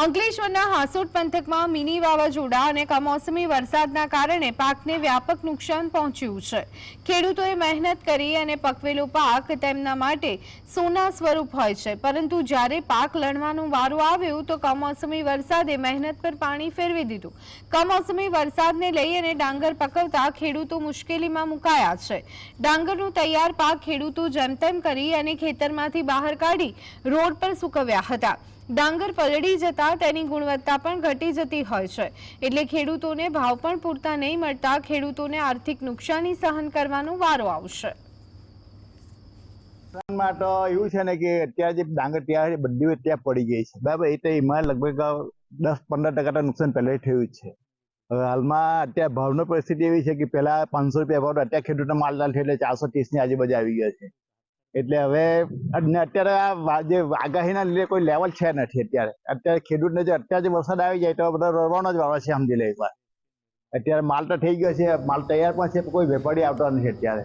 અંકલેશ્વરના હાસોટ પંથકમાં મિની વાવાઝોડા અને કમોસમી વરસાદના કારણે પાકને વ્યાપક નુકસાન પહોંચ્યું છે. ખેડૂતોએ મહેનત કરી અને પકવેલો પાક તેમના માટે સોના સ્વરૂપ હોય છે. પરંતુ જ્યારે પાક લણવાનો વારો આવ્યો તો કમોસમી વરસાદે મહેનત પર પાણી ફેરવી દીધું. કમોસમી વરસાદને લઈ અને ડાંગર પકવતા ખેડૂતો મુશ્કેલીમાં મુકાયા છે. ડાંગરનો તૈયાર પાક ખેડૂતો જેમ કરી અને ખેતરમાંથી બહાર કાઢી રોડ પર સૂકવ્યા હતા. ડાંગર પલળી જતા તેની ગુણવત્તા પણ ઘટી જતી હોય છે. એટલે ખેડૂતોને ભાવ પણ પૂરતા નહીં મળતા ખેડૂતોને આર્થિક નુકસાની સહન કરવાનો વારો આવશે. નુકસાનમાં એવું છે ને કે અત્યારે જે ડાંગર ત્યાં બધી અત્યારે પડી ગઈ છે. બરાબર, એ તો એમાં લગભગ દસ પંદર ટકા નુકસાન પહેલાં થયું છે. હાલમાં અત્યારે ભાવની પરિસ્થિતિ એવી છે કે પહેલા પાંચસો રૂપિયા ભાવ અત્યારે ખેડૂતનો માલ ચાલ એટલે ચારસો ત્રીસની આજુબાજુ આવી ગયો છે. એટલે હવે અત્યારે આ જે આગાહીના લીધે કોઈ લેવલ છે નથી અત્યારે. અત્યારે ખેડૂતને જો અત્યારે વરસાદ આવી જાય તો બધા રડવાનો જ વારો છે, સમજી લે એકવાર. અત્યારે માલ તો થઈ ગયો છે, માલ તૈયાર પણ છે કોઈ વેપારી આવતો નથી અત્યારે.